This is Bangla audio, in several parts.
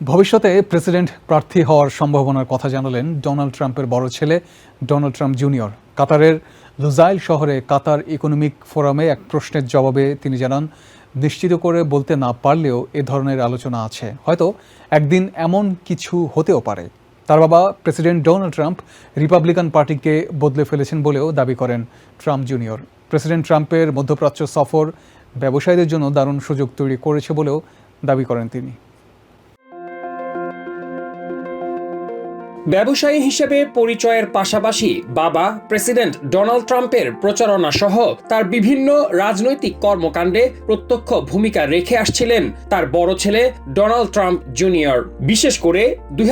ভবিষ্যতে প্রেসিডেন্ট প্রার্থী হওয়ার সম্ভাবনার কথা জানালেন ডোনাল্ড ট্রাম্পের বড় ছেলে ডোনাল্ড ট্রাম্প জুনিয়র। কাতারের লুজাইল শহরে কাতার ইকোনমিক ফোরামে এক প্রশ্নের জবাবে তিনি জানান, নিশ্চিত করে বলতে না পারলেও এ ধরনের আলোচনা আছে। হয়তো একদিন এমন কিছু হতেও পারে। তার বাবা প্রেসিডেন্ট ডোনাল্ড ট্রাম্প রিপাবলিকান পার্টিকে বদলে ফেলেছেন বলেও দাবি করেন ট্রাম্প জুনিয়র। প্রেসিডেন্ট ট্রাম্পের মধ্যপ্রাচ্য সফর ব্যবসায়ীদের জন্য দারুণ সুযোগ তৈরি করেছে বলেও দাবি করেন তিনি। ব্যবসায়ী হিসেবে পরিচয়ের পাশাপাশি বাবা প্রেসিডেন্ট ডোনাল্ড ট্রাম্পের প্রচারণা সহ তার বিভিন্ন রাজনৈতিক কর্মকাণ্ডে প্রত্যক্ষ ভূমিকা রেখে আসছিলেন তার বড় ছেলে ডোনাল্ড ট্রাম্প জুনিয়র। বিশেষ করে দুই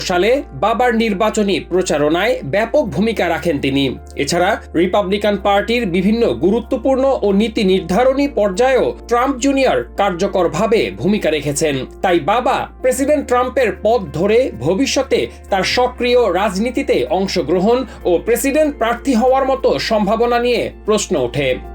সালে বাবার নির্বাচনী প্রচারণায় ব্যাপক ভূমিকা রাখেন তিনি। এছাড়া রিপাবলিকান পার্টির বিভিন্ন গুরুত্বপূর্ণ ও নীতি নির্ধারণী পর্যায়েও ট্রাম্প জুনিয়র কার্যকরভাবে ভূমিকা রেখেছেন। তাই বাবা প্রেসিডেন্ট ট্রাম্পের পথ ধরে ভবিষ্যতে তার সক্রিয় রাজনীতিতে অংশগ্রহণ ও প্রেসিডেন্ট প্রার্থী হওয়ার মতো সম্ভাবনা নিয়ে প্রশ্ন ওঠে।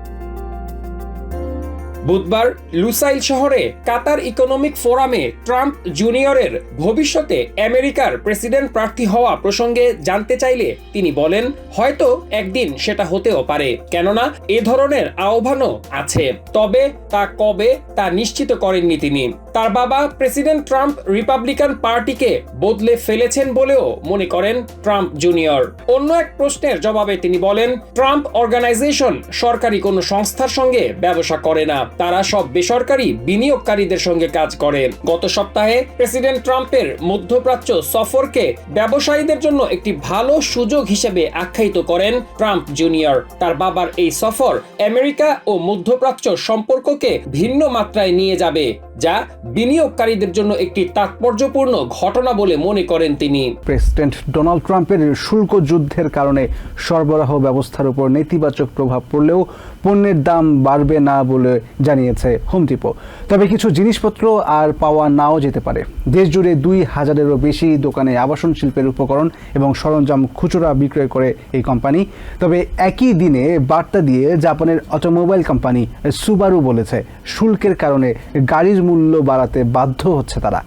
বুধবার লুসাইল শহরে কাতার ইকোনমিক ফোরামে ট্রাম্প জুনিয়রের ভবিষ্যতে আমেরিকার প্রেসিডেন্ট প্রার্থী হওয়া প্রসঙ্গে জানতে চাইলে তিনি বলেন, হয়তো একদিন সেটা হতেও পারে। কেননা, এ ধরনের আহ্বানও আছে। তবে তা কবে তা নিশ্চিত করেননি তিনি। তার বাবা প্রেসিডেন্ট ট্রাম্প রিপাবলিকান পার্টিকে বদলে ফেলেছেন বলেও মনে করেন ট্রাম্প জুনিয়র। অন্য এক প্রশ্নের জবাবে তিনি বলেন, ট্রাম্প অর্গানাইজেশন সরকারি কোনো সংস্থার সঙ্গে ব্যবসা করে না। তারা সব বেসরকারি বিনিয়োগকারীদের সঙ্গে কাজ করে। গত সপ্তাহে প্রেসিডেন্ট ট্রাম্পের মধ্যপ্রাচ্য সফরকে ব্যবসায়ীদের জন্য একটি ভালো সুযোগ হিসেবে আখ্যায়িত করেন ট্রাম্প জুনিয়র। তার বাবার এই সফর আমেরিকা ও মধ্যপ্রাচ্য সম্পর্ককে ভিন্ন মাত্রায় নিয়ে যাবে, যা বিনিয়োগকারীদের জন্য একটি তাৎপর্যপূর্ণ ঘটনা বলে মনে করেন তিনি। প্রেসিডেন্ট ডোনাল্ড ট্রাম্পের শুল্ক যুদ্ধের কারণে সরবরাহ ব্যবস্থার উপর নেতিবাচক প্রভাব পড়লেও পণ্যের দাম বাড়বে না বলে জানিয়েছে হোম ডিপো তবে কিছু জিনিসপত্র আর পাওয়া নাও যেতে পারে। দেশ জুড়ে দুই হাজারেরও বেশি দোকানে আবাসন শিল্পের উপকরণ এবং সরঞ্জাম খুচরা বিক্রয় করে এই কোম্পানি। তবে একই দিনে বার্তা দিয়ে জাপানের অটোমোবাইল কোম্পানি সুবারু বলেছে, শুল্কের কারণে গাড়ির মূল্য বাড়াতে বাধ্য হচ্ছে তারা।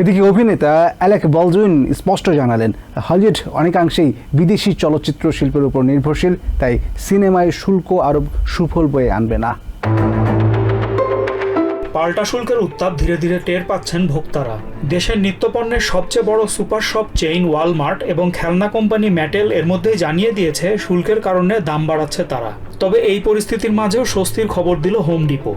এদিকে অভিনেতা অ্যালেক বলজুইন স্পষ্ট জানালেন, হলিউড অনেকাংশেই বিদেশি চলচ্চিত্র শিল্পের উপর নির্ভরশীল, তাই সিনেমায় শুল্ক আরোপ সুফল বয়ে আনবে না। পাল্টা শুল্কের উত্তাপ ধীরে ধীরে টের পাচ্ছেন ভোক্তারা। দেশের নিত্যপণ্যের সবচেয়ে বড় সুপার শপ চেইন ওয়ালমার্ট এবং খেলনা কোম্পানি ম্যাটেল এর মধ্যেই জানিয়ে দিয়েছে, শুল্কের কারণে দাম বাড়াচ্ছে তারা। তবে এই পরিস্থিতির মাঝেও স্বস্তির খবর দিল হোম ডিপো।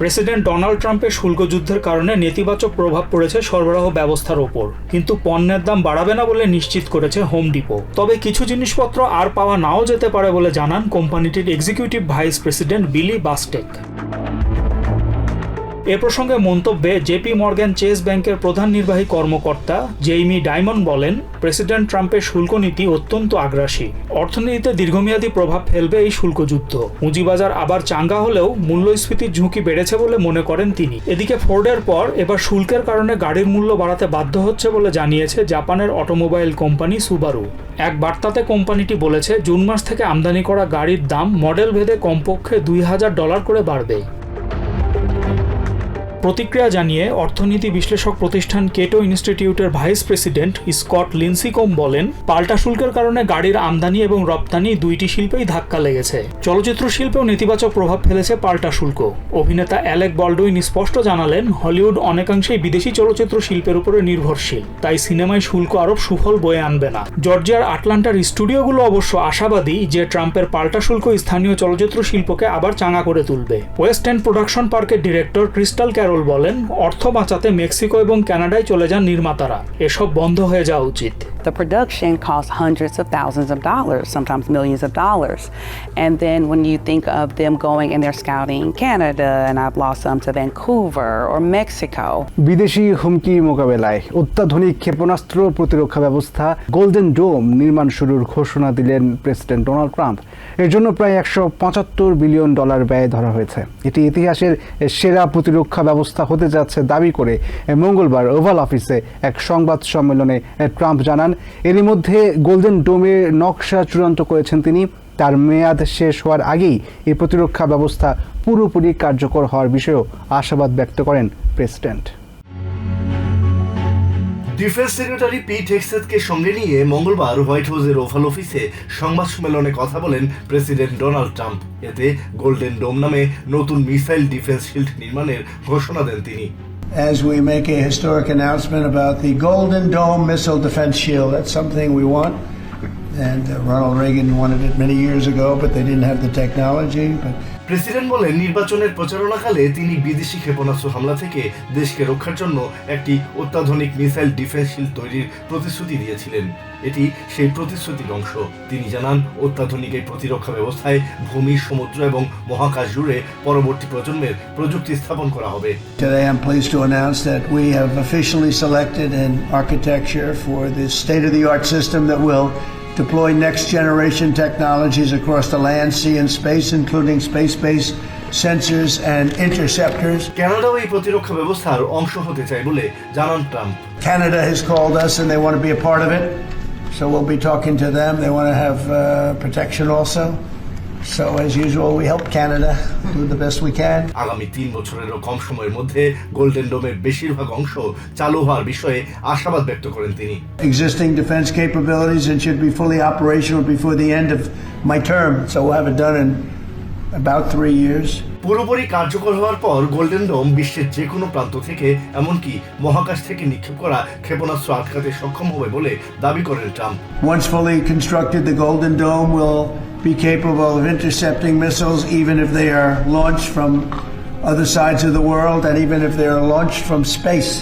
প্রেসিডেন্ট ডোনাল্ড ট্রাম্পের শুল্ক যুদ্ধের কারণে নেতিবাচক প্রভাব পড়েছে সরবরাহ ব্যবস্থার ওপর। কিন্তু পণ্যের দাম বাড়াবে না বলে নিশ্চিত করেছে হোম ডিপো। তবে কিছু জিনিসপত্র আর পাওয়া নাও যেতে পারে বলে জানান কোম্পানিটির এক্সিকিউটিভ ভাইস প্রেসিডেন্ট বিলি বাস্টেক। এ প্রসঙ্গে মন্তব্যে জেপি মর্গ্যান চেস ব্যাংকের প্রধান নির্বাহী কর্মকর্তা জেইমি ডায়মন্ড বলেন, প্রেসিডেন্ট ট্রাম্পের শুল্ক নীতি অত্যন্ত আগ্রাসী। অর্থনীতিতে দীর্ঘমেয়াদী প্রভাব ফেলবে এই শুল্ক যুদ্ধ পুঁজিবাজার আবার চাঙ্গা হলেও মূল্যস্ফীতির ঝুঁকি বেড়েছে বলে মনে করেন তিনি। এদিকে ফোর্ডের পর এবার শুল্কের কারণে গাড়ির মূল্য বাড়াতে বাধ্য হচ্ছে বলে জানিয়েছে জাপানের অটোমোবাইল কোম্পানি সুবারু। এক বার্তাতে কোম্পানিটি বলেছে, জুন মাস থেকে আমদানি করা গাড়ির দাম মডেল ভেদে কমপক্ষে দুই হাজার ডলার করে বাড়বে। প্রতিক্রিয়া জানিয়ে অর্থনীতি বিশ্লেষক প্রতিষ্ঠান কেটো ইনস্টিটিউটের ভাইস প্রেসিডেন্ট স্কট লিন্সিকোম বলেন, পাল্টা শুল্কের কারণে গাড়ির আমদানি এবং রপ্তানি দুইটি শিল্পেই ধাক্কা লেগেছে। চলচ্চিত্র শিল্পেও নেতিবাচক প্রভাব ফেলেছে পাল্টা শুল্ক। অভিনেতা অ্যালেক বল্ডুইন স্পষ্ট জানালেন, হলিউড অনেকাংশেই বিদেশি চলচ্চিত্র শিল্পের উপরে নির্ভরশীল, তাই সিনেমায় শুল্ক আরোপ সুফল বয়ে আনবে না। জর্জিয়ার আটলান্টার স্টুডিওগুলো অবশ্য আশাবাদী যে ট্রাম্পের পাল্টা শুল্ক স্থানীয় চলচ্চিত্র শিল্পকে আবার চাঙা করে তুলবে। ওয়েস্ট এন্ড প্রোডাকশন পার্কের ডিরেক্টর ক্রিস্টাল ক্যারল বলেন অর্থ বাঁচাতে মেক্সিকো এবং কানাডায় চলে যান নির্মাতারা এসব বন্ধ হয়ে যাওয়া উচিত The production costs hundreds of thousands of dollars, sometimes millions of dollars. And then when you think of them going and they're scouting Canada, and I've lost some to Vancouver or Mexico. বিদেশি হুমকি মোকাবেলায় অত্যাধুনিক ক্ষেপণাস্ত্র প্রতিরক্ষা ব্যবস্থা গোল্ডেন ডোম নির্মাণ শুরুর ঘোষণা দিলেন প্রেসিডেন্ট ডোনাল্ড ট্রাম্প এর জন্য প্রায় একশো পঁচাত্তর বিলিয়ন ডলার ব্যয় ধরা হয়েছে এটি ইতিহাসের সেরা প্রতিরক্ষা ব্যবস্থা হতে যাচ্ছে দাবি করে মঙ্গলবার ওভাল অফিসে এক সংবাদ সম্মেলনে ট্রাম্প জানান, এরই মধ্যে গোল্ডেন ডোমের নকশা চূড়ান্ত করেছেন তিনি। তার মেয়াদ শেষ হওয়ার আগেই এই প্রতিরক্ষা ব্যবস্থা পুরোপুরি কার্যকর হওয়ার বিষয়েও আশাবাদ ব্যক্ত করেন প্রেসিডেন্ট। ডিফেন্স সেক্রেটারি পিট হেক্সেটকে সঙ্গে নিয়ে মঙ্গলবার হোয়াইট হাউসের ওভাল অফিসে সংবাদ সম্মেলনে কথা বলেন প্রেসিডেন্ট ডোনাল্ড ট্রাম্প এতে গোল্ডেন ডোম নামে নতুন মিসাইল ডিফেন্স শিল্ড নির্মাণের ঘোষণা দেন তিনি as we make a historic announcement about the Golden Dome Missile Defense Shield. That's something we want. And uh, Ronald Reagan wanted it many years ago, but they didn't have the technology. But president বলেন, নির্বাচনের প্রচারণাকালে তিনি বিদেশি ক্ষেপণাস্ত্র হামলা থেকে দেশকে রক্ষার জন্য একটি অত্যাধুনিক মিসাইল ডিফেন্স শিল্ড তৈরির প্রতিশ্রুতি দিয়েছিলেন। এটি সেই প্রতিশ্রুতির অংশ। তিনি জানান, অত্যাধুনিক এই প্রতিরক্ষা ব্যবস্থায় ভূমি, সমুদ্র এবং মহাকাশ জুড়ে পরবর্তী প্রজন্মের প্রযুক্তি স্থাপন করা হবে। Today, I'm pleased to announce that we have officially selected an architecture for the art system that will deploy next generation technologies across the land, sea, and space, including space based sensors and interceptors. কানাডাও এই প্রতিরক্ষা ব্যবস্থার অংশ হতে চায় বলে জানান Trump Canada has called us and they want to be a part of it. So we'll be talking to them. They want to have uh, protection also. So as usual, we help Canada do the best we can. আগামী তিন বছরেরও কম সময়ের মধ্যে গোল্ডেন ডোমের বেশিরভাগ অংশ চালু হওয়ার বিষয়ে আশাবাদ ব্যক্ত করেন তিনি। Existing defense capabilities and should be fully operational before the end of my term. So we'll have it done in about three years. পুরোপুরি কার্যকর হওয়ার পর গোল্ডেন ডোম বিশ্বের যে কোনো প্রান্ত থেকে এমনকি মহাকাশ থেকে নিক্ষেপ করা ক্ষেপণাস্ত্র আটকাতে সক্ষম হবে বলে দাবি করেন Trump once fully constructed the golden dome will be capable of intercepting missiles even if they are launched from other sides of the world and even if they are launched from space.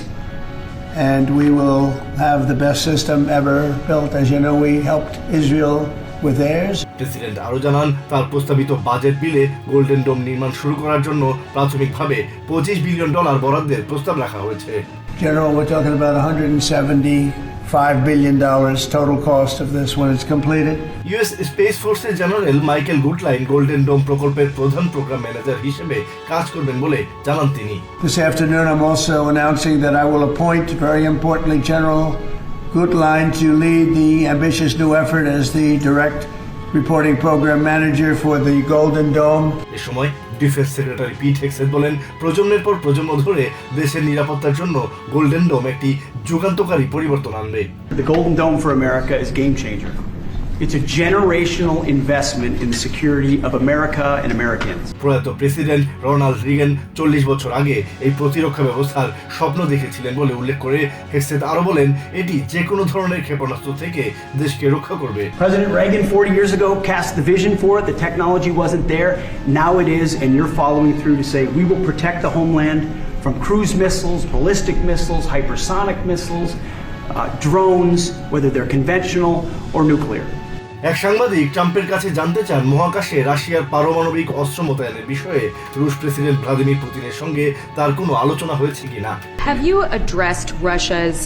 And we will have the best system ever built. As you know, we helped Israel with theirs. President আরও জানান তার প্রস্তাবিত বাজেট বিলে গোল্ডেন ডোম নির্মাণ শুরু করার জন্য প্রাথমিকভাবে পঁচিশ বিলিয়ন ডলার বরাদ্দের প্রস্তাব রাখা হয়েছে General, we're talking about $175 billion total cost of this when it's completed. US space ফোর্সের general Michael Guetlein golden dome প্রকল্পের প্রধান প্রোগ্রাম ম্যানেজার হিসেবে কাজ করবেন বলে জানান তিনি This afternoon, I'm also announcing that I will appoint, very importantly, General Gutlein to lead the ambitious new effort as the direct reporting program manager for the Golden Dome. এ সময় ডিফেন্স সেক্রেটারি পিট হেক্সেন বলেন, প্রজন্মের পর প্রজন্ম ধরে দেশের নিরাপত্তার জন্য গোল্ডেন ডোম একটি যুগান্তকারী পরিবর্তন আনবে The Golden Dome for America is game changer. It's a generational investment in the security of America and Americans. প্রয়াত প্রেসিডেন্ট রোনাল্ড রিগেন চল্লিশ বছর আগে এই প্রতিরক্ষা ব্যবস্থার স্বপ্ন দেখেছিলেন বলে উল্লেখ করে হেক্সেট আরও বলেন এটি যে কোনো ধরনের ক্ষেপণাস্ত্র থেকে দেশকে রক্ষা করবে President Reagan 40 years ago cast the vision for it. The technology wasn't there. Now it is, and you're following through to say we will protect the homeland from cruise missiles, ballistic missiles, hypersonic missiles, uh, drones, whether they're conventional or nuclear. এক সাংবাদিক ট্রাম্পের কাছে জানতে চান মহাকাশে রাশিয়ার পারমাণবিক অস্ত্র মোতায়েনের বিষয়ে রুশ প্রেসিডেন্ট ভ্লাদিমির পুতিনের সঙ্গে তার কোনো আলোচনা হয়েছে কিনা Have you addressed Russia's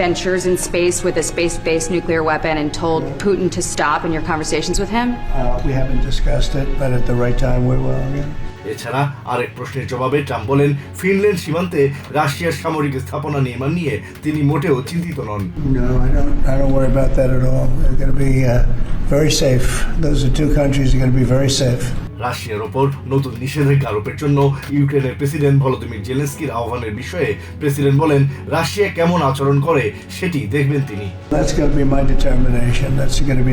ventures in space with a space based nuclear weapon and told Putin to stop in your conversations with him? Uh, we haven't discussed it, but at the right time we will. Yeah. এছাড়া আরেক প্রশ্নের জবাবে ট্রাম্প বলেন ফিনল্যান্ড সীমান্তে রাশিয়ার সামরিক স্থাপনা নির্মাণ নিয়ে তিনি মোটেও চিন্তিত নন। রাশিয়ার ওপর নতুন নিষেধাজ্ঞা আরোপের জন্য ইউক্রেনের প্রেসিডেন্ট ভলোদিমির জেলেন্সকির আহ্বানের বিষয়ে প্রেসিডেন্ট বলেন রাশিয়া কেমন আচরণ করে সেটি দেখবেন তিনি। That's going to be my determination. That's going to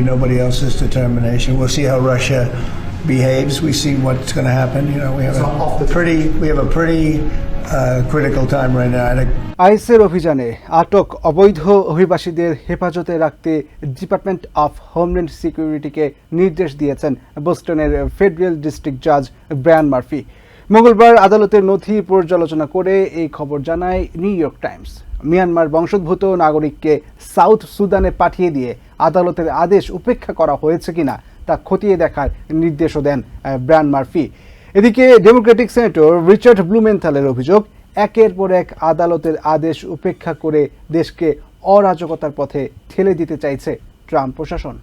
behaves. We see what's going to happen. You know, we have a pretty we have a pretty uh, critical time right now. I think আইসের অভিযানে আটক অবৈধ অভিবাসীদের হেফাজতে রাখতে ডিপার্টমেন্ট অফ হোমল্যান্ড সিকিউরিটিকে নির্দেশ দিয়েছেন বোস্টনের ফেডারেল ডিস্ট্রিক্ট জাজ ব্রায়ান মার্ফি মঙ্গলবার আদালতের নথি পর্যালোচনা করে এই খবর জানায় নিউ ইয়র্ক টাইমস মিয়ানমার বংশোদ্ভূত নাগরিককে সাউথ সুদানে পাঠিয়ে দিয়ে আদালতের আদেশ উপেক্ষা করা হয়েছে কিনা তা খতিয়ে দেখার নির্দেশও দেন ব্র্যান্ড মার্ফি। এদিকে ডেমোক্রেটিক সেনেটর রিচার্ড ব্লুমেন্থালের অভিযোগ, একের পর এক আদালতের আদেশ উপেক্ষা করে দেশকে অরাজকতার পথে ঠেলে দিতে চাইছে ট্রাম্প প্রশাসন।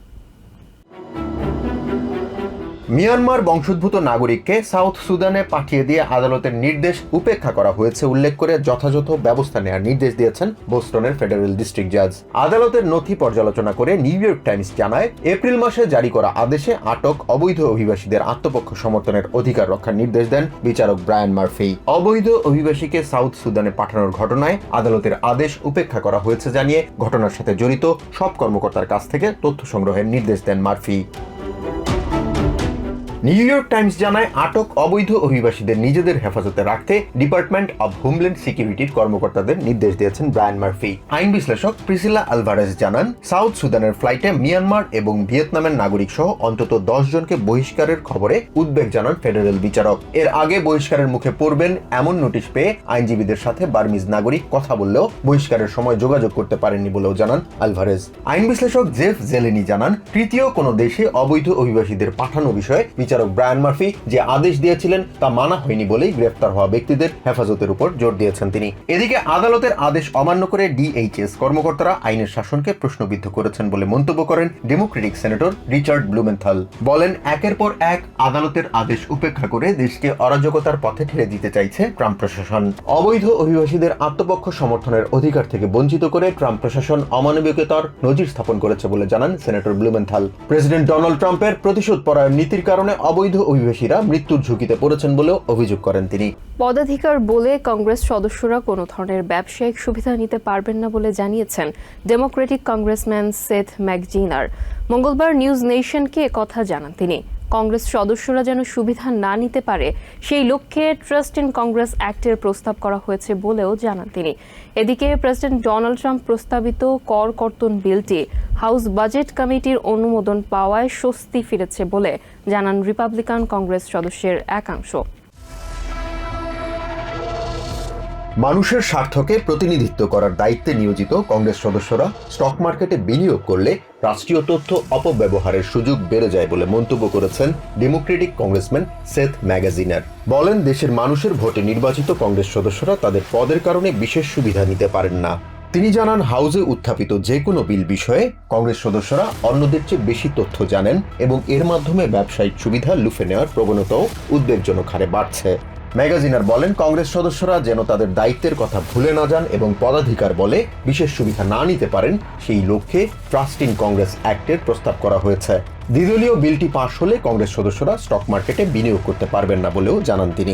মিয়ানমার বংশোদ্ভূত নাগরিককে সাউথ সুদানে পাঠিয়ে দিয়ে আদালতের নির্দেশ উপেক্ষা করা হয়েছে উল্লেখ করে যথাযথ ব্যবস্থা নেওয়ার নির্দেশ দিয়েছেন বোস্টনের ফেডারেল ডিস্ট্রিক্ট জাজ। আদালতের নথি পর্যালোচনা করে নিউ ইয়র্ক টাইমস জানায়, এপ্রিল মাসে জারি করা আদেশে আটক অবৈধ অভিবাসীদের আত্মপক্ষ সমর্থনের অধিকার রক্ষার নির্দেশ দেন বিচারক ব্রায়ান মার্ফি। অবৈধ অভিবাসীকে সাউথ সুদানে পাঠানোর ঘটনায় আদালতের আদেশ উপেক্ষা করা হয়েছে জানিয়ে ঘটনার সাথে জড়িত সব কর্মকর্তার কাছ থেকে তথ্য সংগ্রহের নির্দেশ দেন মার্ফি। নিউ ইয়র্ক টাইমস জানায়, আটক অবৈধ অভিবাসীদের নিজেদের হেফাজতে রাখতে ডিপার্টমেন্ট অব হোমল্যান্ড সিকিউরিটির কর্মকর্তাদের নির্দেশ দিয়েছেন ব্রায়ান মার্ফি। আইন বিশ্লেষক প্রিসিলা আলভারেজ জানান, সাউথ সুদানের ফ্লাইটে মিয়ানমার এবং ভিয়েতনামের নাগরিক সহ অন্তত দশ জনকে বহিষ্কারের খবরে উদ্বেগ জানান ফেডারেল বিচারক। এর আগে বহিষ্কারের মুখে পড়বেন এমন নোটিশ পেয়ে আইনজীবীদের সাথে বার্মিজ নাগরিক কথা বললেও বহিষ্কারের সময় যোগাযোগ করতে পারেননি বলেও জানান আলভারেজ। আইন বিশ্লেষক জেফ জেলেনি জানান, তৃতীয় কোনো দেশে অবৈধ অভিবাসীদের পাঠানো বিষয়ে বিচারক ব্রায়ান মার্ফি যে আদেশ দিয়েছিলেন তা মানা হয়নি বলেই গ্রেফতার হওয়া ব্যক্তিদের হেফাজতের উপর জোর দিয়েছেন তিনি। এদিকে আদালতের আদেশ অমান্য করে ডিএইচএস কর্মকর্তারা আইনের শাসনকে প্রশ্নবিদ্ধ করেছেন বলে মন্তব্য করেন ডেমোক্রেটিক সেনেটর রিচার্ড ব্লুমেন্থাল। বলেন, একের পর এক আদালতের আদেশ উপেক্ষা করে দেশকে অরাজকতার পথে ঠেলে দিতে চাইছে ট্রাম্প প্রশাসন। অবৈধ অভিবাসীদের আত্মপক্ষ সমর্থনের অধিকার থেকে বঞ্চিত করে ট্রাম্প প্রশাসন অমানবিকতার নজির স্থাপন করেছে বলে জানান সেনেটর ব্লুমেন্থাল। প্রেসিডেন্ট ডোনাল্ড ট্রাম্পের প্রতিশোধ পরায়ণ নীতির কারণে অবৈধ অভিবাসীরা মৃত্যুর ঝুঁকিতে পড়েছেন বলেও অভিযোগ করেন তিনি। পদাধিকার বলে কংগ্রেস সদস্যরা কোনো ধরনের ব্যবসায়িক সুবিধা নিতে পারবেন না বলে জানিয়েছেন ডেমোক্রেটিক কংগ্রেসম্যান সেথ ম্যাকজিনার। মঙ্গলবার নিউজ নেশনকে কথা জানান তিনি। কংগ্রেস সদস্যরা যেন সুবিধা না নিতে পারে, সেই লক্ষ্যে ট্রাস্ট ইন কংগ্রেস অ্যাক্টের প্রস্তাব করা হয়েছে বলেও জানান তিনি। এদিকে প্রেসিডেন্ট ডোনাল্ড ট্রাম্প প্রস্তাবিত কর কর্তন বিলটি হাউস বাজেট কমিটির অনুমোদন পাওয়ায় স্বস্তি ফিরেছে বলে জানান রিপাবলিকান কংগ্রেস সদস্যের একাংশ। মানুষের স্বার্থকে প্রতিনিধিত্ব করার দায়িত্বে নিয়োজিত কংগ্রেস সদস্যরা স্টক মার্কেটে বিনিয়োগ করলে রাষ্ট্রীয় তথ্য অপব্যবহারের সুযোগ বেড়ে যায় বলে মন্তব্য করেছেন ডেমোক্রেটিক কংগ্রেসম্যান সেথ ম্যাগাজিনার। বলেন, দেশের মানুষের ভোটে নির্বাচিত কংগ্রেস সদস্যরা তাদের পদের কারণে বিশেষ সুবিধা নিতে পারেন না। তিনি জানান, হাউজে উত্থাপিত যে কোনো বিল বিষয়ে কংগ্রেস সদস্যরা অন্যদের চেয়ে বেশি তথ্য জানেন এবং এর মাধ্যমে ব্যবসায়িক সুবিধা লুফে নেওয়ার প্রবণতাও উদ্বেগজনক হারে বাড়ছে। ম্যাগাজিনার বলেন, কংগ্রেস সদস্যরা যেন তাদের দায়িত্বের কথা ভুলে না যান এবং পদাধিকার বলে বিশেষ সুবিধা না নিতে পারেন, সেই লক্ষ্যে ট্রাস্ট ইন কংগ্রেস অ্যাক্টের প্রস্তাব করা হয়েছে। দ্বিদলীয় বিলটি পাশ হলে কংগ্রেস সদস্যরা স্টক মার্কেটে বিনিয়োগ করতে পারবেন না বলেও জানান তিনি।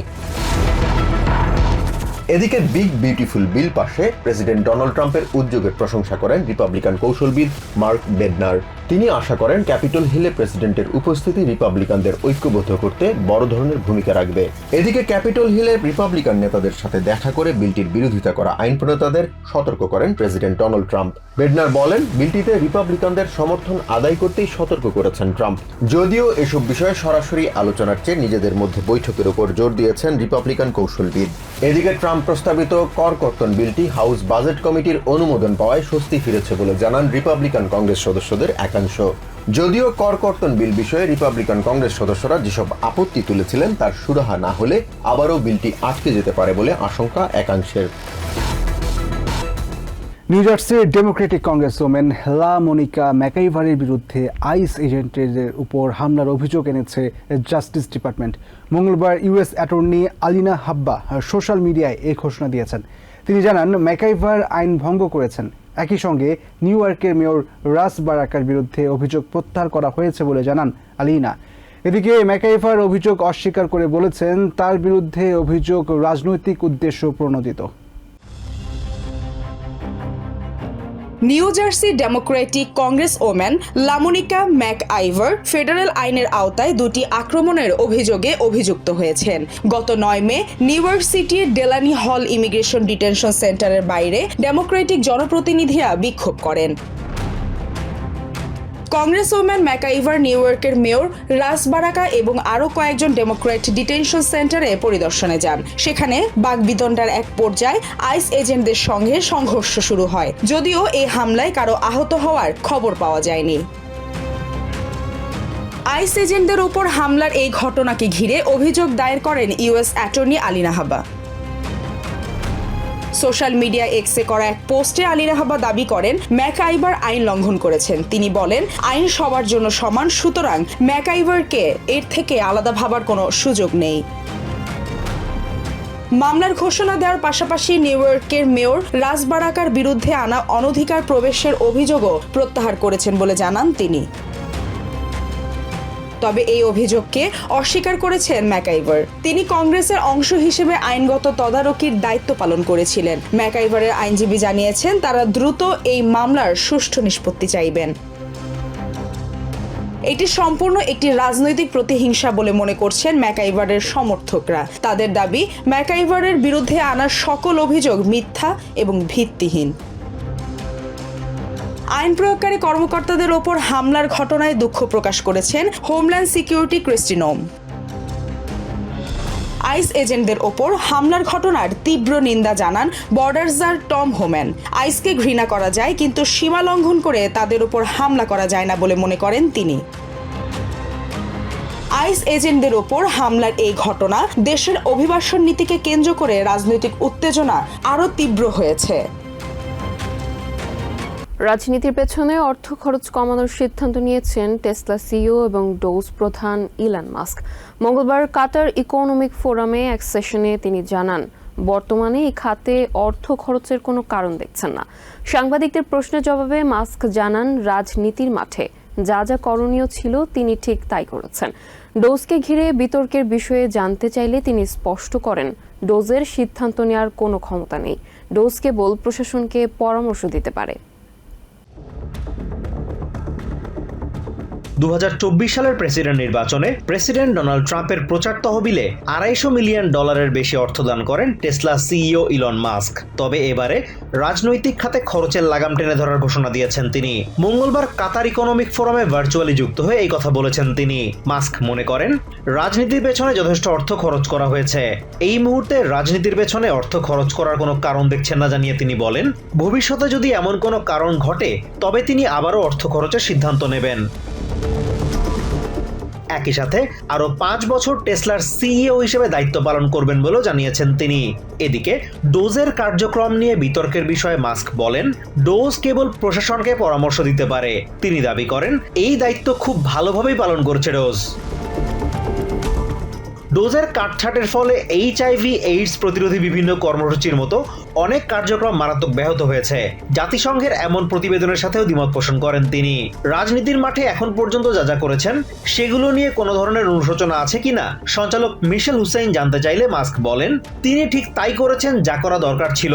এদিকে বিগ বিউটিফুল বিল পাশে প্রেসিডেন্ট ডোনাল্ড ট্রাম্পের উদ্যোগের প্রশংসা করেন রিপাবলিকান কৌশলবিদ মার্ক বেডনার তিনি আশা করেন ক্যাপিটল হিলে প্রেসিডেন্টের উপস্থিতি রিপাবলিকানদের ঐক্যবদ্ধ করতে বড় ধরনের ভূমিকা রাখবে। এদিকে ক্যাপিটল হিলে রিপাবলিকান নেতাদের সাথে দেখা করে বিলটির বিরোধিতা করা আইন প্রণেতাদের সতর্ক করেন প্রেসিডেন্ট ডোনাল্ড ট্রাম্প। বেডনার বলেন, বিলটিতে রিপাবলিকানদের সমর্থন আদায় করতেই সতর্ক করেছেন ট্রাম্প। যদিও এসব বিষয়ে সরাসরি আলোচনার চেয়ে নিজেদের মধ্যে বৈঠকের উপর জোর দিয়েছেন রিপাবলিকান কৌশলবিদ। এদিকে ট্রাম্প প্রস্তাবিত কর কর্তন বিলটি হাউস বাজেট কমিটির অনুমোদন পাওয়ায় স্বস্তি ফিরেছে বলে জানান রিপাবলিকান কংগ্রেস সদস্যদের একাংশ যদিও কর কর্তন বিল বিষয়ে রিপাবলিকান কংগ্রেস সদস্যরা যেসব আপত্তি তুলেছিলেন, তার সুরাহা না হলে আবারও বিলটি আটকে যেতে পারে বলে আশঙ্কা একাংশের। নিউ জার্সির ডেমোক্রেটিক কংগ্রেস ওমেন লা মনিকা ম্যাকাইভারের বিরুদ্ধে আইস এজেন্টদের উপর হামলার অভিযোগ এনেছে জাস্টিস ডিপার্টমেন্ট মঙ্গলবার US attorney Alina Habba social মিডিয়ায় এই ঘোষণা দিয়েছেন। তিনি জানান ম্যাকাইভার আইন ভঙ্গ করেছেন। একই সঙ্গে নিউ ইয়র্কের মেয়র রাস বারাকার বিরুদ্ধে অভিযোগ প্রত্যাহার করা হয়েছে বলে জানান আলিনা। এদিকে ম্যাকাইফার অভিযোগ অস্বীকার করে বলেছেন, তার বিরুদ্ধে অভিযোগ রাজনৈতিক উদ্দেশ্য প্রণোদিত। New Jersey Democratic congress woman LaMonica McIver federal আইনের আওতায় দুটি আক্রমণের অভিযোগে অভিযুক্ত হয়েছেন। গত নয় মে নিউ ইয়র্ক সিটির ডেলানি হল ইমিগ্রেশন ডিটেনশন সেন্টারের বাইরে ডেমোক্রেটিক জনপ্রতিনিধিরা বিক্ষোভ করেন। কংগ্রেস ওম্যান ম্যাকাইভার নিউ ইয়র্কের মেয়র রাস বারাকা এবং আরও কয়েকজন ডেমোক্রেট ডিটেনশন সেন্টারে পরিদর্শনে যান। সেখানে বাগবিতণ্ডার এক পর্যায়ে আইস এজেন্টদের সঙ্গে সংঘর্ষ শুরু হয়। যদিও এই হামলায় কারও আহত হওয়ার খবর পাওয়া যায়নি। আইস এজেন্টদের ওপর হামলার এই ঘটনাকে ঘিরে অভিযোগ দায়ের করেন ইউএস অ্যাটর্নি আলিনা হাবা সোশ্যাল মিডিয়া এক্সে করা এক পোস্টে আলী রাহাবা দাবি করেন ম্যাকআইভার আইন লঙ্ঘন করেছেন। তিনি বলেন, আইন সবার জন্য সমান, সুতরাং ম্যাকআইভারকে এর থেকে আলাদা ভাবার কোনো সুযোগ নেই। মামলার ঘোষণা দেওয়ার পাশাপাশি নিউ ইয়র্কের মেয়র রাজবারাকার বিরুদ্ধে আনা অনধিকার প্রবেশের অভিযোগও প্রত্যাহার করেছেন বলে জানান তিনি। তবে এই অভিযোগকে অস্বীকার করেছেন ম্যাকাইভার। তিনি কংগ্রেসের অংশ হিসেবে আইনগত তদারকির দায়িত্ব পালন করেছিলেন। ম্যাকাইভারের আইনজীবী জানিয়েছেন, তারা দ্রুত এই মামলার সুষ্ঠু নিষ্পত্তি চাইবেন। এটি সম্পূর্ণ একটি রাজনৈতিক প্রতিহিংসা বলে মনে করছেন ম্যাকাইভারের সমর্থকরা। তাদের দাবি, ম্যাকাইভারের বিরুদ্ধে আনা সকল অভিযোগ মিথ্যা এবং ভিত্তিহীন। আইন প্রয়োগকারী কর্মকর্তাদের ওপর হামলার ঘটনায় দুঃখ প্রকাশ করেছেন হোমল্যান্ড সিকিউরিটি ক্রিস্টিনোম। আইস এজেন্টদের ওপর হামলার ঘটনার তীব্র নিন্দা জানান বর্ডারজার টম হোম্যান। আইসকে ঘৃণা করা যায়, কিন্তু সীমা লঙ্ঘন করে তাদের ওপর হামলা করা যায় না বলে মনে করেন তিনি। আইস এজেন্টদের ওপর হামলার এই ঘটনা দেশের অভিবাসন নীতিকে কেন্দ্র করে রাজনৈতিক উত্তেজনা আরও তীব্র হয়েছে। রাজনীতির পেছনে অর্থ খরচ কমানোর সিদ্ধান্ত নিয়েছেন টেসলা সিইও এবং ডোজ প্রধান ইলান মাস্ক। মঙ্গলবার কাতার ইকোনমিক ফোরামে এক সেশনে তিনি জানান, বর্তমানে এই খাতে অর্থ খরচের কোনো কারণ দেখছেন না। সাংবাদিকদের প্রশ্নের জবাবে মাস্ক জানান, রাজনীতির মাঠে যা যা করণীয় ছিল তিনি ঠিক তাই করেছেন। ডোজকে ঘিরে বিতর্কের বিষয়ে জানতে চাইলে তিনি স্পষ্ট করেন, ডোজের সিদ্ধান্ত নেওয়ার কোনো ক্ষমতা নেই। ডোজ কেবল প্রশাসনকে পরামর্শ দিতে পারে। চব্বিশ সালের প্রেসিডেন্ট নির্বাচনে প্রেসিডেন্ট ডোনাল্ড ট্রাম্পের প্রচার তহবিলে আড়াইশো মিলিয়ন ডলারের বেশি অর্থ দান করেন টেসলা সিইও ইলন মাস্ক। তবে এবারে রাজনৈতিক খাতে খরচের লাগাম টেনে ধরার ঘোষণা দিয়েছেন তিনি। মঙ্গলবার কাতার ইকোনমিক ফোরামে ভার্চুয়ালি যুক্ত হয়ে এই কথা বলেছেন তিনি। মাস্ক মনে করেন, রাজনীতির পেছনে যথেষ্ট অর্থ খরচ করা হয়েছে। এই মুহূর্তে রাজনীতির পেছনে অর্থ খরচ করার কোনো কারণ দেখছেন না জানিয়ে তিনি বলেন, ভবিষ্যতে যদি এমন কোনো কারণ ঘটে, তবে তিনি আবারও অর্থ খরচের সিদ্ধান্ত নেবেন। একই সাথে আরও পাঁচ বছর টেসলার সিইও হিসেবে দায়িত্ব পালন করবেন বলেও জানিয়েছেন তিনি। এদিকে, ডোজের কার্যক্রম নিয়ে বিতর্কের বিষয়ে মাস্ক বলেন, ডোজ কেবল প্রশাসনকে পরামর্শ দিতে পারে। তিনি দাবি করেন, এই দায়িত্ব খুব ভালোভাবেই পালন করছে ডোজ। ডোজের কাটছাটের ফলে এইচআইভি, এইডস প্রতিরোধী বিভিন্ন কর্মসূচির মতো অনেক কার্যক্রম মারাত্মক ব্যাহত হয়েছে। জাতিসংঘের এমন প্রতিবেদনের সাথেও দ্বিমত পোষণ করেন তিনি। রাজনীতির মাঠে এখন পর্যন্ত যা যা করেছেন, সেগুলো নিয়ে কোনো ধরনের অনুশোচনা আছে কিনা সঞ্চালক মিশেল হুসাইন জানতে চাইলে মাস্ক বলেন, তিনি ঠিক তাই করেছেন যা করা দরকার ছিল।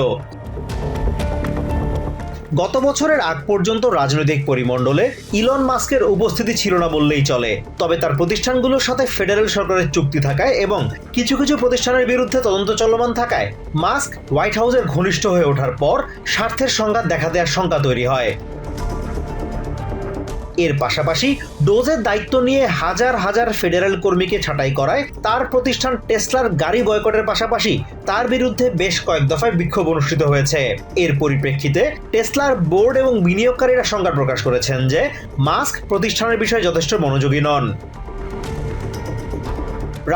গত বছরের আগ পর্যন্ত রাজনৈতিক পরিমণ্ডলে ইলন মাস্কের উপস্থিতি ছিল না বললেই চলে। তবে তার প্রতিষ্ঠানগুলোর সাথে ফেডারেল সরকারের চুক্তি থাকায় এবং কিছু কিছু প্রতিষ্ঠানের বিরুদ্ধে তদন্ত চলমান থাকায় মাস্ক হোয়াইট হাউসের ঘনিষ্ঠ হয়ে ওঠার পর স্বার্থের সংঘাত দেখা দেওয়ার শঙ্কা তৈরি হয়। এর পাশাপাশি ডোজের দায়িত্ব নিয়ে হাজার হাজার ফেডারেল কর্মীকে ছাঁটাই করায় তার প্রতিষ্ঠান টেসলার গাড়ি বয়কটের পাশাপাশি তার বিরুদ্ধে বেশ কয়েক দফায় বিক্ষোভ অনুষ্ঠিত হয়েছে। এর পরিপ্রেক্ষিতে টেসলার বোর্ড এবং বিনিয়োগকারীরা সংবাদ প্রকাশ করেছেন যে মাস্ক প্রতিষ্ঠানের বিষয়ে যথেষ্ট মনোযোগী নন।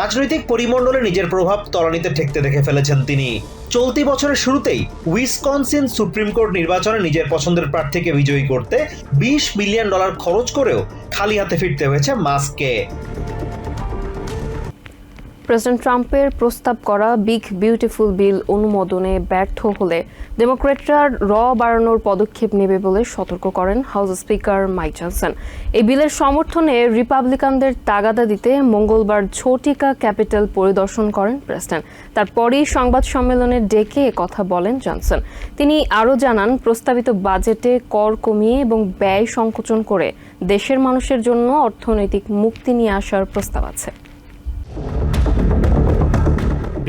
রাজনৈতিক পরিমণ্ডলে নিজের প্রভাব তলানিতে ঠেকতে দেখে ফেলেছেন তিনি। চলতি বছরের শুরুতেই উইসকনসিন সুপ্রিম কোর্ট নির্বাচনে নিজের পছন্দের প্রার্থীকে বিজয়ী করতে বিশ মিলিয়ন ডলার খরচ করেও খালি হাতে ফিরতে হয়েছে মাস্ককে। প্রেসিডেন্ট ট্রাম্পের প্রস্তাব করা বিগ বিউটিফুল বিল অনুমোদনে ব্যর্থ হলে ডেমোক্রেটরা র বাড়ানোর পদক্ষেপ নেবে বলে সতর্ক করেন হাউস স্পিকার মাইক জনসন। এই বিলের সমর্থনে রিপাবলিকানদের তাগাদা দিতে মঙ্গলবার ছোটিকা ক্যাপিটাল পরিদর্শন করেন প্রেসিডেন্ট। তারপরেই সংবাদ সম্মেলনে ডেকে কথা বলেন জনসন। তিনি আরও জানান, প্রস্তাবিত বাজেটে কর কমিয়ে এবং ব্যয় সংকোচন করে দেশের মানুষের জন্য অর্থনৈতিক মুক্তি নিয়ে আসার প্রস্তাব আছে।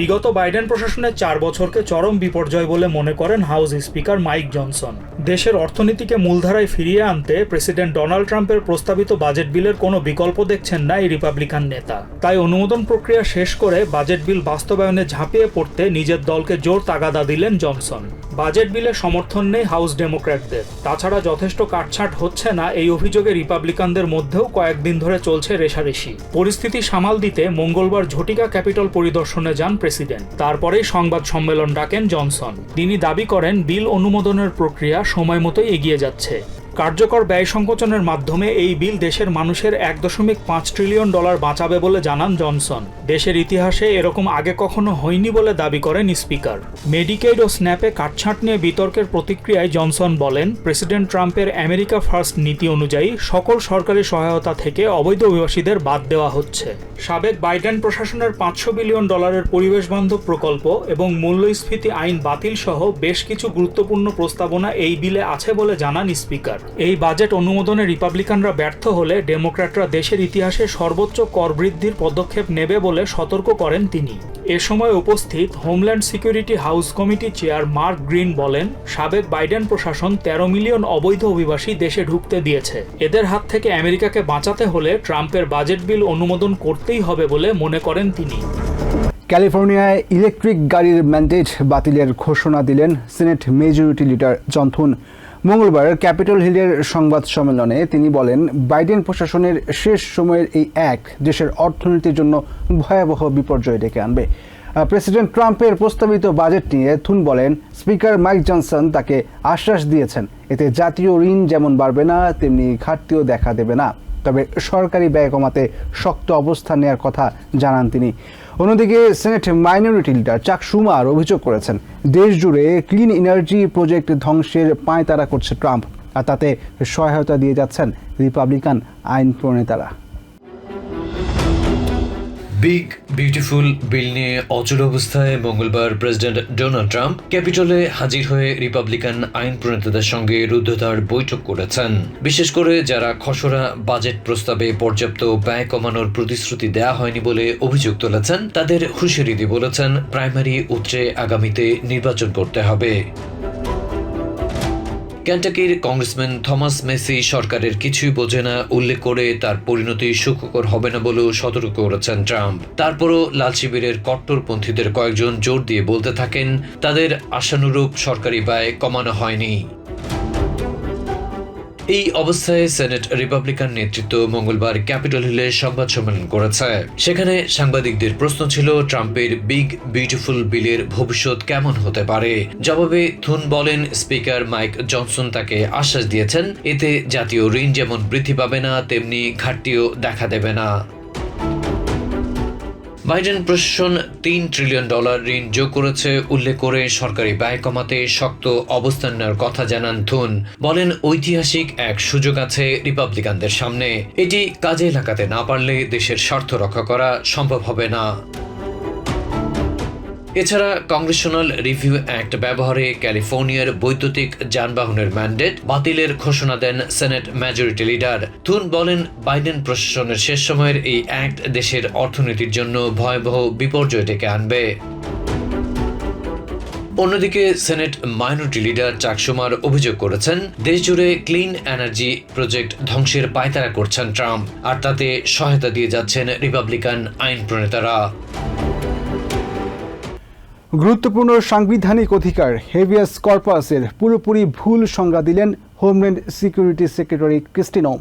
বিগত বাইডেন প্রশাসনের চার বছরকে চরম বিপর্যয় বলে মনে করেন হাউস স্পিকার মাইক জনসন। দেশের অর্থনীতিকে মূলধারায় ফিরিয়ে আনতে প্রেসিডেন্ট ডোনাল্ড ট্রাম্পের প্রস্তাবিত বাজেট বিলের কোনো বিকল্প দেখছেন না এই রিপাবলিকান নেতা। তাই অনুমোদন প্রক্রিয়া শেষ করে বাজেট বিল বাস্তবায়নে ঝাঁপিয়ে পড়তে নিজের দলকে জোর তাগাদা দিলেন জনসন। বাজেট বিলে সমর্থন নেই হাউস ডেমোক্র্যাটদের। তাছাড়া যথেষ্ট কাটছাট হচ্ছে না এই অভিযোগে রিপাবলিকানদের মধ্যেও কয়েকদিন ধরে চলছে রেশারেশি। পরিস্থিতি সামাল দিতে মঙ্গলবার ঝটিকা ক্যাপিটাল পরিদর্শনে যান প্রেসিডেন্ট। তারপরেই সংবাদ সম্মেলন ডাকেন জনসন। তিনি দাবি করেন, বিল অনুমোদনের প্রক্রিয়া সময় মতোই এগিয়ে যাচ্ছে। কার্যকর ব্যয় সংকোচনের মাধ্যমে এই বিল দেশের মানুষের এক দশমিক পাঁচ ট্রিলিয়ন ডলার বাঁচাবে বলে জানান জনসন। দেশের ইতিহাসে এরকম আগে কখনো হয়নি বলে দাবি করেন স্পিকার। মেডিকেড ও স্ন্যাপে কাটছাঁট নিয়ে বিতর্কের প্রতিক্রিয়ায় জনসন বলেন, প্রেসিডেন্ট ট্রাম্পের আমেরিকা ফার্স্ট নীতি অনুযায়ী সকল সরকারি সহায়তা থেকে অবৈধ অভিবাসীদের বাদ দেওয়া হচ্ছে। সাবেক বাইডেন প্রশাসনের পাঁচশো বিলিয়ন ডলারের পরিবেশ বান্ধব প্রকল্প এবং মূল্যস্ফীতি আইন বাতিল সহ বেশ কিছু গুরুত্বপূর্ণ প্রস্তাবনা এই বিলে আছে বলে জানান স্পিকার। এই বাজেট অনুমোদনে রিপাবলিকানরা ব্যর্থ হলে ডেমোক্র্যাটরা দেশের ইতিহাসে সর্বোচ্চ কর বৃদ্ধির পদক্ষেপ নেবে বলে সতর্ক করেন তিনি। এ সময় উপস্থিত Homeland Security House Committee chair Mark Green বলেন, সাবেক বাইডেন প্রশাসন তেরো মিলিয়ন অবৈধ অভিবাসী দেশে ঢুকতে দিয়েছে। এদের হাত থেকে আমেরিকাকে বাঁচাতে হলে ট্রাম্পের বাজেট বিল অনুমোদন করতেই হবে বলে মনে করেন তিনি। ক্যালিফোর্নিয়ায় ইলেকট্রিক গাড়ির ম্যান্ডেট বাতিলের ঘোষণা দিলেন সিনেট মেজরিটি লিডার জনথুন মঙ্গলবার ক্যাপিটল হিলের সংবাদ সম্মেলনে তিনি বলেন, বাইডেন প্রশাসনের শেষ সময়ের এই এক দেশের অর্থনীতির জন্য ভয়াবহ বিপর্যয় ডেকে আনবে। প্রেসিডেন্ট ট্রাম্পের প্রস্তাবিত বাজেট নিয়ে থুন বলেন, স্পিকার মাইক জনসন তাকে আশ্বাস দিয়েছেন, এতে জাতীয় ঋণ যেমন বাড়বে না, তেমনি ঘাটতিও দেখা দেবে না। তবে সরকারি ব্যয় কমাতে শক্ত অবস্থান নেওয়ার কথা জানান তিনি। অন্যদিকে সেনেট মাইনরিটি লিডার চাক সুমার অভিযোগ করেছেন দেশ জুড়ে ক্লিন এনার্জি প্রজেক্ট ধ্বংসের পায়তারা করছে ট্রাম্প, আর তাতে সহায়তা দিয়ে যাচ্ছেন রিপাবলিকান আইন প্রণেতারা বিগ, বিউটিফুল বিল নিয়ে অচল অবস্থায় মঙ্গলবার প্রেসিডেন্ট ডোনাল্ড ট্রাম্প ক্যাপিটলে হাজির হয়ে রিপাবলিকান আইন প্রণেতাদের সঙ্গে রুদ্ধতার বৈঠক করেছেন। বিশেষ করে যারা খসড়া বাজেট প্রস্তাবে পর্যাপ্ত ব্যয় কমানোর প্রতিশ্রুতি দেয়া হয়নি বলে অভিযোগ তুলেছেন, তাদের হুঁশিয়ারি দিয়ে বলেছেন, প্রাইমারি উত্তরে আগামীতে নির্বাচন করতে হবে। ক্যান্টাকির কংগ্রেসম্যান থমাস মেসি সরকারের কিছুই বোঝে না, উল্লেখ করে তার পরিণতি সুখকর হবে না বলেও সতর্ক করেছেন ট্রাম্প। তারপরও লাল শিবিরের কট্টরপন্থীদের কয়েকজন জোর দিয়ে বলতে থাকেন, তাদের আশানুরূপ সরকারি ব্যয় কমানো হয়নি। এই অবস্থায় সেনেট রিপাবলিকান নেতৃত্ব মঙ্গলবার ক্যাপিটল হিলে সংবাদ সম্মেলন করেছে। সেখানে সাংবাদিকদের প্রশ্ন ছিল, ট্রাম্পের বিগ, বিউটিফুল বিলের ভবিষ্যৎ কেমন হতে পারে? জবাবে থুন বলেন, স্পিকার মাইক জনসন তাকে আশ্বাস দিয়েছেন, এতে জাতীয় ঋণ যেমন বৃদ্ধি পাবে না, তেমনি ঘাটতিও দেখা দেবে না। বাইডেন প্রশাসন তিন ট্রিলিয়ন ডলার ঋণ যোগ করেছে, উল্লেখ করে সরকারি ব্যয় কমাতে শক্ত অবস্থান নেওয়ার কথা জানান থুন বলেন, ঐতিহাসিক এক সুযোগ আছে রিপাবলিকানদের সামনে। এটি কাজে লাগাতে না পারলে দেশের স্বার্থ রক্ষা করা সম্ভব হবে না। এছাড়া কংগ্রেশনাল রিভিউ অ্যাক্ট ব্যবহারে ক্যালিফোর্নিয়ার বৈদ্যুতিক যানবাহনের ম্যান্ডেট বাতিলের ঘোষণা দেন সেনেট মেজরিটি লিডার। থুন বলেন, বাইডেন প্রশাসনের শেষ সময়ের এই অ্যাক্ট দেশের অর্থনীতির জন্য ভয়াবহ বিপর্যয় ডেকে আনবে। অন্যদিকে, সেনেট মাইনরিটি লিডার চাকসুমার অভিযোগ করেছেন, দেশজুড়ে ক্লিন এনার্জি প্রজেক্ট ধ্বংসের পায়তারা করছেন ট্রাম্প, আর তাতে সহায়তা দিয়ে যাচ্ছেন রিপাবলিকান আইন প্রণেতারা গুরুত্বপূর্ণ সাংবিধানিক অধিকার হেভিয়াস কর্পাসের পুরোপুরি ভুল সংজ্ঞা দিলেন হোমল্যান্ড সিকিউরিটি সেক্রেটারি ক্রিস্টিনোম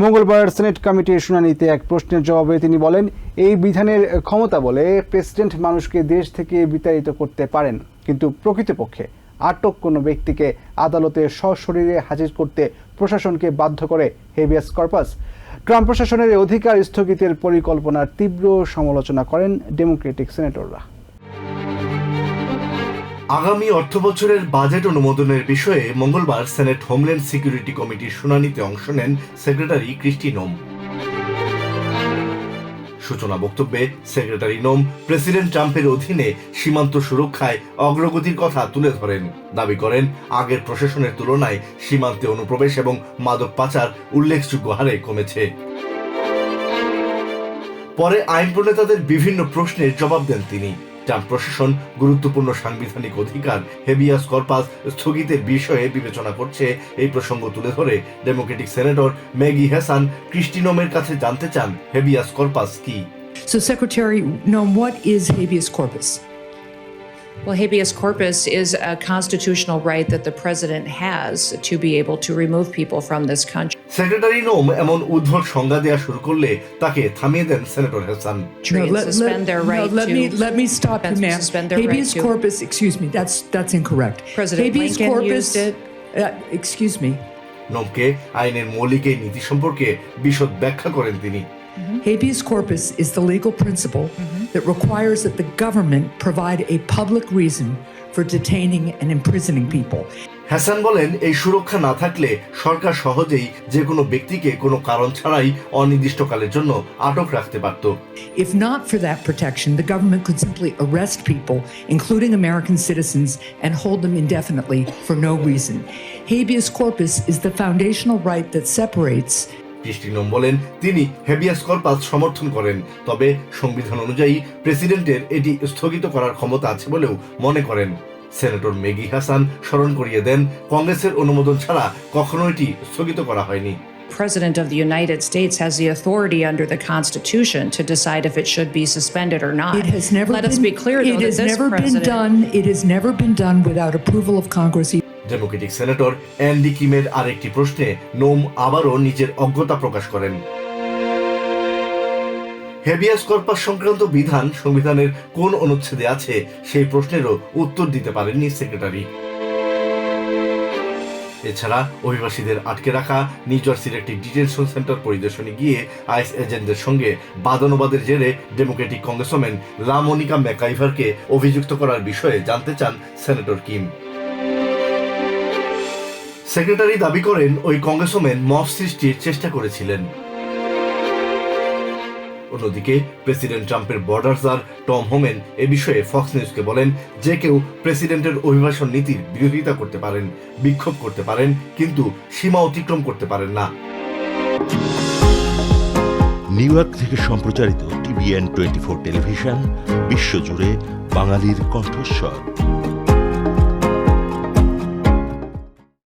মঙ্গলবার সেনেট কমিটির শুনানিতে এক প্রশ্নের জবাবে তিনি বলেন, এই বিধানের ক্ষমতা বলে প্রেসিডেন্ট মানুষকে দেশ থেকে বিতাড়িত করতে পারেন, কিন্তু প্রকৃতপক্ষে আটক কোনো ব্যক্তিকে আদালতে সশরীরে হাজির করতে প্রশাসনকে বাধ্য করে হেভিয়াস কর্পাস। ট্রাম্প প্রশাসনের অধিকার স্থগিতের পরিকল্পনার তীব্র সমালোচনা করেন ডেমোক্রেটিক সেনেটররা। আগামী অর্থবছরের বাজেট অনুমোদনের বিষয়ে মঙ্গলবার সেনেট হোমল্যান্ড সিকিউরিটি কমিটির শুনানিতে অংশ নেন সেক্রেটারি ক্রিস্টি নোম। সূচনা বক্তব্যে সেক্রেটারি নোম প্রেসিডেন্ট ট্রাম্পের অধীনে সীমান্ত সুরক্ষায় অগ্রগতির কথা তুলে ধরেন। দাবি করেন, আগের প্রশাসনের তুলনায় সীমান্তে অনুপ্রবেশ এবং মাদক পাচার উল্লেখযোগ্য হারে কমেছে। পরে আইন প্রণেতাদের বিভিন্ন প্রশ্নের জবাব দেন তিনি। ট্রাম্প প্রশাসন গুরুত্বপূর্ণ সাংবিধানিক অধিকার হেবিয়াস কর্পাস স্থগিতের বিষয়ে বিবেচনা করছে এই প্রসঙ্গ তুলে ধরে ডেমোক্রেটিক সেনেটর ম্যাগি হেসান ক্রিস্টিনোমের কাছে জানতে চান হেবিয়াস কর্পাস কি So, Secretary Noam, what is habeas corpus? Well, habeas corpus is a constitutional right that the president has to be able to remove people from this country. Secretary Noem এমন উদ্ভট সংজ্ঞা দেওয়া শুরু করলে তাকে থামিয়ে দেন senator Hassan and suspend their right let to me let me stop you, ma'am. their right habeas to- corpus. Excuse me. That's that's incorrect. President habeas Lincoln corpus. used it. Uh, excuse me. নোমকে আইনের মৌলিক এই নীতি সম্পর্কে বিশদ ব্যাখ্যা করেন তিনি Habeas corpus is the legal principle that requires that the government provide a public reason for detaining and imprisoning people. Hasan বলেন এই সুরক্ষা না থাকলে সরকার সহজেই যে কোনো ব্যক্তিকে কোনো কারণ ছাড়াই অনির্দিষ্টকালের জন্য আটক রাখতে পারত If not for that protection, the government could simply arrest people, including American citizens, and hold them indefinitely for no reason. Habeas corpus is the foundational right that separates কৃষ্টিনম বলেন তিনি হেবিয়াস কর্পাস সমর্থন করেন তবে সংবিধান অনুযায়ী প্রেসিডেন্টের এটি স্থগিত করার ক্ষমতা আছে বলেও মনে করেন সেনেটর মেগি হাসান স্মরণ করিয়ে দেন কংগ্রেসের অনুমোদন ছাড়া কখনো এটি স্থগিত করা হয়নি President of the United States has the authority under the Constitution to decide if it should be suspended or not. It has never Let been, us be clear, though, it that has this never been president done. It has never been done without approval of Congress. Democratic senator Andy কিমের আরেকটি প্রশ্নে নোম আবারও নিজের অজ্ঞতা প্রকাশ করেন। হেবিয়াস কর্পাস সংক্রান্ত বিধান সংবিধানের কোন অনুচ্ছেদে আছে সেই প্রশ্নেরও উত্তর দিতে পারেননি সেক্রেটারি। এছাড়া অভিবাসীদের আটকে রাখা নিউ জার্সির একটি ডিটেনশন সেন্টার পরিদর্শনে গিয়ে আইস এজেন্টদের সঙ্গে বাদানুবাদের জেরে ডেমোক্রেটিক কংগ্রেসম্যান লামনিকা ম্যাকাইভারকে অভিযুক্ত করার বিষয়ে জানতে চান সেনেটর কিম। সেক্রেটারি দাবি করেন, ওই কংগ্রেসম্যান মব সৃষ্টির চেষ্টা করেছিলেন। অন্যদিকে, প্রেসিডেন্ট ট্রাম্পের বর্ডারজার টম হোমেন এ বিষয়ে ফক্স নিউজকে বলেন যে কেউ প্রেসিডেন্টের অভিবাসন নীতির বিরোধিতা করতে পারেন, বিক্ষোভ করতে পারেন, কিন্তু সীমা অতিক্রম করতে পারেন না। নিউ ইয়র্ক থেকে সম্প্রচারিত টিভিএন টোয়েন্টি ফোর টেলিভিশন, বিশ্বজুড়ে বাঙালির কণ্ঠস্বর।